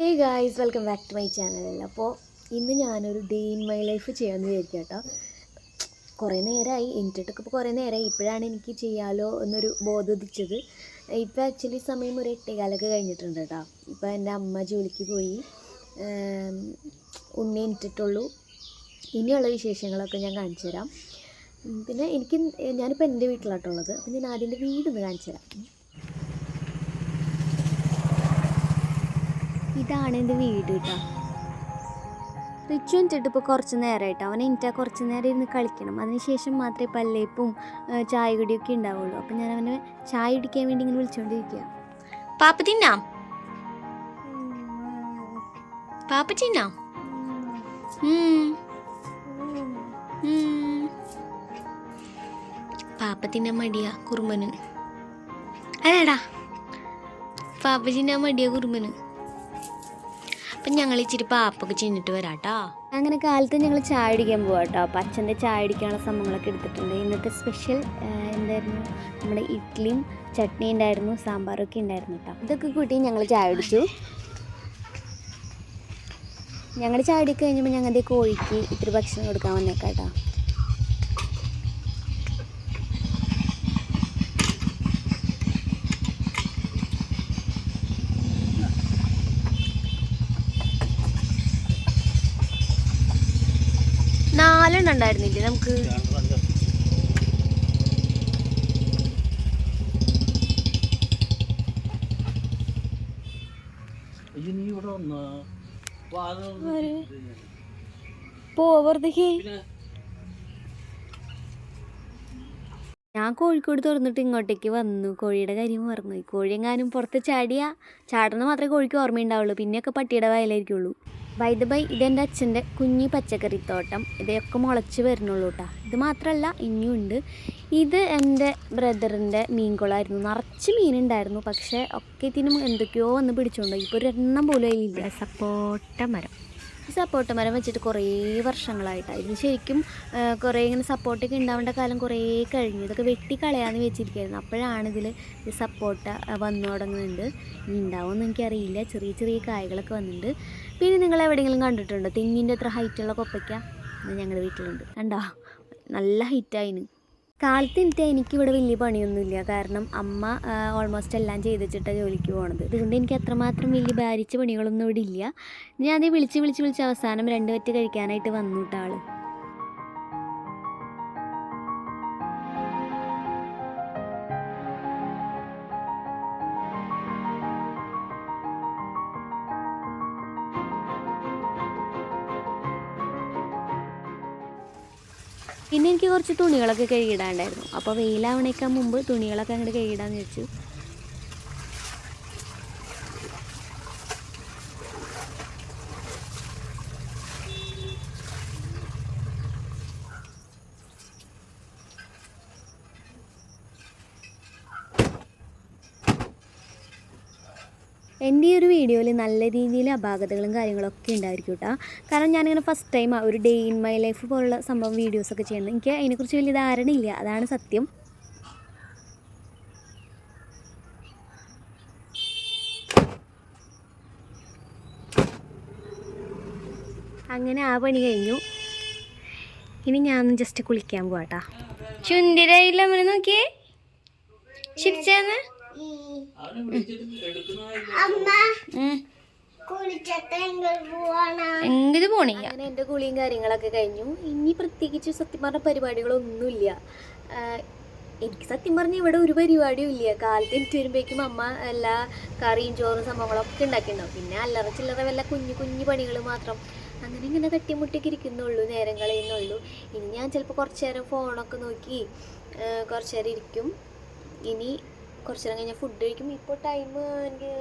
Hey guys welcome back to my channel അപ്പോൾ ഇന്ന് ഞാനൊരു ഡേ ഇൻ മൈ ലൈഫ് ചെയ്യാമെന്ന് വിചാരിക്കാം കേട്ടോ കുറേ നേരമായി എനിക്കിട്ടൊക്കെ ഇപ്പോൾ കുറേ നേരമായി ഇപ്പോഴാണ് എനിക്ക് ചെയ്യാലോ എന്നൊരു ബോധിച്ചത് ഇപ്പോൾ ആക്ച്വലി സമയം ഒരു എട്ടേകാലൊക്കെ കഴിഞ്ഞിട്ടുണ്ട് കേട്ടോ ഇപ്പോൾ എന്റെ അമ്മ ജോലിക്ക് പോയി. ഉണ്ണി എനിട്ടിട്ടുള്ളൂ ഇനിയുള്ള വിശേഷങ്ങളൊക്കെ ഞാൻ കാണിച്ചു തരാം. പിന്നെ എനിക്ക് ഞാനിപ്പോൾ എന്റെ വീട്ടിലാട്ടുള്ളത് അപ്പം ഞാൻ ആദ്യം എന്റെ വീടൊന്ന് കാണിച്ചു തരാം. ഇതാണ് എന്റെ വീട് കേട്ടോ റിച്ചു എന്നിട്ട് ഇപ്പോൾ കുറച്ച് നേരമായിട്ട് അവൻ എനിക്ക് കുറച്ച് നേരം ഇരുന്ന് കളിക്കണം. അതിനുശേഷം മാത്രമേ പല്ലേപ്പും ചായ കുടിയൊക്കെ ഉണ്ടാവുള്ളൂ. അപ്പം ഞാൻ അവനെ ചായ കുടിക്കാൻ വേണ്ടി ഇങ്ങനെ വിളിച്ചുകൊണ്ടിരിക്കുക പാപ്പ തിന്നാം? പാപ്പ തിന്നാം? മടിയാ കുറുമ്പന്. അല്ലടാ പാപ്പ തിന്നാൻ മടിയാ കുറുമ്പന്. അപ്പം ഞങ്ങൾ ഇച്ചിരി പാപ്പൊക്കെ ചെന്നിട്ട് വരാം കേട്ടോ അങ്ങനെ കാലത്ത് ഞങ്ങൾ ചായ അടിക്കാൻ പോവാം കേട്ടോ അപ്പം അച്ഛന്റെ ചായ അടിക്കാനുള്ള സംഭവങ്ങളൊക്കെ എടുത്തിട്ടുണ്ട്. ഇന്നത്തെ സ്പെഷ്യൽ എന്തായിരുന്നു? നമ്മുടെ ഇഡ്ഡലിയും ചട്നി ഉണ്ടായിരുന്നു സാമ്പാറൊക്കെ ഉണ്ടായിരുന്നു കേട്ടോ ഇതൊക്കെ കൂട്ടി ഞങ്ങൾ ചായ അടിച്ചു ഞങ്ങൾ ചായ അടിക്കഴിഞ്ഞപ്പോൾ ഞങ്ങളുടെ കോഴിക്ക് ഇത്തിരി ഭക്ഷണം കൊടുക്കാൻ വന്നേക്കാം കേട്ടോ നാലെണ്ണം ഉണ്ടായിരുന്നില്ലേ നമുക്ക്? ഞാൻ കോഴിക്കോട് തുറന്നിട്ട് ഇങ്ങോട്ടേക്ക് വന്നു. കോഴിയുടെ കാര്യം പറഞ്ഞു കോഴി എങ്ങാനും പുറത്ത് ചാടിയാ? ചാടുന്ന മാത്രമേ കോഴിക്ക് ഓർമ്മയുണ്ടാവുള്ളൂ. പിന്നെയൊക്കെ പട്ടിയുടെ വയലായിരിക്കുള്ളൂ. ബൈ ബൈ ഇതെന്റെ അച്ഛന്റെ കുഞ്ഞി പച്ചക്കറിത്തോട്ടം. ഇതൊക്കെ മുളച്ച് വരുന്നുള്ളൂ കേട്ടോ ഇത് മാത്രമല്ല ഇനിയും ഉണ്ട്. ഇത് എന്റെ ബ്രദറിന്റെ മീൻകുളമായിരുന്നു നിറച്ച് മീനുണ്ടായിരുന്നു. പക്ഷേ ഒക്കെ ഇതിനും എന്തൊക്കെയോ വന്ന് പിടിച്ചോണ്ടോ ഇപ്പോൾ ഒരെണ്ണം പോലും ഇല്ല സപ്പോട്ട മരം. ഈ സപ്പോർട്ട് മരം വെച്ചിട്ട് കുറേ വർഷങ്ങളായിട്ടാണ് ശരിക്കും കുറേ ഇങ്ങനെ സപ്പോർട്ടൊക്കെ ഉണ്ടാവേണ്ട കാലം കുറേ കഴിഞ്ഞു. ഇതൊക്കെ വെട്ടി കളയാന്ന് വെച്ചിരിക്കുകയായിരുന്നു അപ്പോഴാണ് ഇതിൽ സപ്പോർട്ട് വന്നു തുടങ്ങുന്നുണ്ട്. ഉണ്ടാവുമെന്ന് എനിക്കറിയില്ല. ചെറിയ ചെറിയ കായകളൊക്കെ വന്നിട്ടുണ്ട് പിന്നെ നിങ്ങൾ എവിടെയെങ്കിലും കണ്ടിട്ടുണ്ടോ? തെങ്ങിന്റെ അത്ര ഹൈറ്റുള്ള കൊപ്പയ്ക്ക? ഞങ്ങളുടെ വീട്ടിലുണ്ട്. കണ്ടോ? നല്ല ഹൈറ്റായിന് കാലത്ത് എനിക്ക് എനിക്കിവിടെ വലിയ പണിയൊന്നുമില്ല. കാരണം അമ്മ ഓൾമോസ്റ്റ് എല്ലാം ചെയ്ത് വെച്ചിട്ടാണ് ജോലിക്ക് പോകണത് അതുകൊണ്ട് എനിക്ക് അത്രമാത്രം വലിയ ഭാരിച്ച പണികളൊന്നും ഇവിടെ ഇല്ല. ഞാൻ വിളിച്ച് വിളിച്ച് വിളിച്ച് അവസാനം രണ്ട് പറ്റ് കഴിക്കാനായിട്ട് വന്നു കേട്ടോ പിന്നെ എനിക്ക് കുറച്ച് തുണികളൊക്കെ കഴുകിയിടാണ്ടായിരുന്നു അപ്പോൾ വെയിലാവണേക്കാൻ മുമ്പ് തുണികളൊക്കെ അങ്ങോട്ട് കഴുകിയിടാന്ന് വെച്ചു എന്റെ ഈ ഒരു വീഡിയോയിൽ നല്ല രീതിയിൽ അപാകതകളും കാര്യങ്ങളൊക്കെ ഉണ്ടായിരിക്കും കേട്ടോ കാരണം ഞാനിങ്ങനെ ഫസ്റ്റ് ടൈം ഒരു ഡേ ഇൻ മൈ ലൈഫ് പോലുള്ള സംഭവം വീഡിയോസൊക്കെ ചെയ്യുന്നത്. എനിക്ക് അതിനെക്കുറിച്ച് വലിയ ധാരണയില്ല അതാണ് സത്യം. അങ്ങനെ ആ പണി കഴിഞ്ഞു. ഇനി ഞാൻ ജസ്റ്റ് കുളിക്കാൻ പോവാട്ടാ. ചുണ്ടിരയില്ല നോക്കിയേ. ചിരിച്ചാന്ന് എങ്ങനെ പോണേ? അങ്ങനെ എന്റെ കുളിയും കാര്യങ്ങളൊക്കെ കഴിഞ്ഞു. ഇനി പ്രത്യേകിച്ച് സത്യം പറഞ്ഞ പരിപാടികളൊന്നുമില്ല. എനിക്ക് സത്യം പറഞ്ഞ ഇവിടെ ഒരു പരിപാടിയും ഇല്ല. കാലത്ത് എനിക്ക് വരുമ്പോഴേക്കും അമ്മ എല്ലാ കറിയും ചോറും സംഭവങ്ങളൊക്കെ ഉണ്ടാക്കിയിട്ടുണ്ടാവും. പിന്നെ അല്ലറ ചില്ലറ വല്ല കുഞ്ഞു കുഞ്ഞു പണികൾ മാത്രം. അങ്ങനെ ഇങ്ങനെ തട്ടിമുട്ടിക്ക് ഇരിക്കുന്നുള്ളൂ നേരം കളയുന്നുള്ളൂ ഇനി ഞാൻ ചിലപ്പോൾ കുറച്ച് നേരം ഫോണൊക്കെ നോക്കി കുറച്ച് നേരം ഇരിക്കും. ഇനി കുറച്ച് നേരം കഴിഞ്ഞാൽ ഫുഡ് കഴിക്കും ഇപ്പോൾ ടൈം എനിക്ക്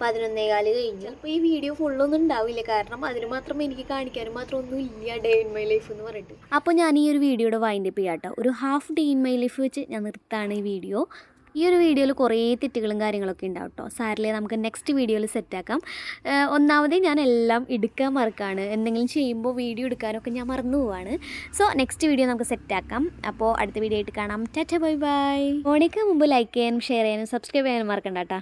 പതിനൊന്നേകാൽ കഴിഞ്ഞു. അപ്പോൾ ഈ വീഡിയോ ഫുള്ളൊന്നും ഉണ്ടാവില്ല. കാരണം അതിന് മാത്രം എനിക്ക് കാണിക്കാനും മാത്രം ഒന്നും ഇല്ല. ഡേ ഇൻ മൈ ലൈഫ് എന്ന് പറഞ്ഞിട്ട്. അപ്പോൾ ഞാൻ ഈ ഒരു വീഡിയോയുടെ വൈൻഡപ്പ് ചെയ്യാം കേട്ടോ ഒരു half day in my life വെച്ച് ഞാൻ നിർത്താണ് ഈ വീഡിയോ ഈ ഒരു വീഡിയോയിൽ കുറേ തെറ്റുകളും കാര്യങ്ങളൊക്കെ ഉണ്ടാവും കേട്ടോ സാരിലെ നമുക്ക് നെക്സ്റ്റ് വീഡിയോയിൽ സെറ്റാക്കാം ഒന്നാമതേ ഞാൻ എല്ലാം എടുക്കാൻ മറക്കാണ്. എന്തെങ്കിലും ചെയ്യുമ്പോൾ വീഡിയോ എടുക്കാനൊക്കെ ഞാൻ മറന്നു പോവാണ്. സോ നെക്സ്റ്റ് വീഡിയോ നമുക്ക് സെറ്റാക്കാം അപ്പോൾ അടുത്ത വീഡിയോ ആയിട്ട് കാണാം. ടാറ്റ ബൈ ബൈ ഓണിക്ക് മുമ്പ് ലൈക്ക് ചെയ്യാനും ഷെയർ ചെയ്യാനും സബ്സ്ക്രൈബ് ചെയ്യാനും മറക്കണ്ട കേട്ടോ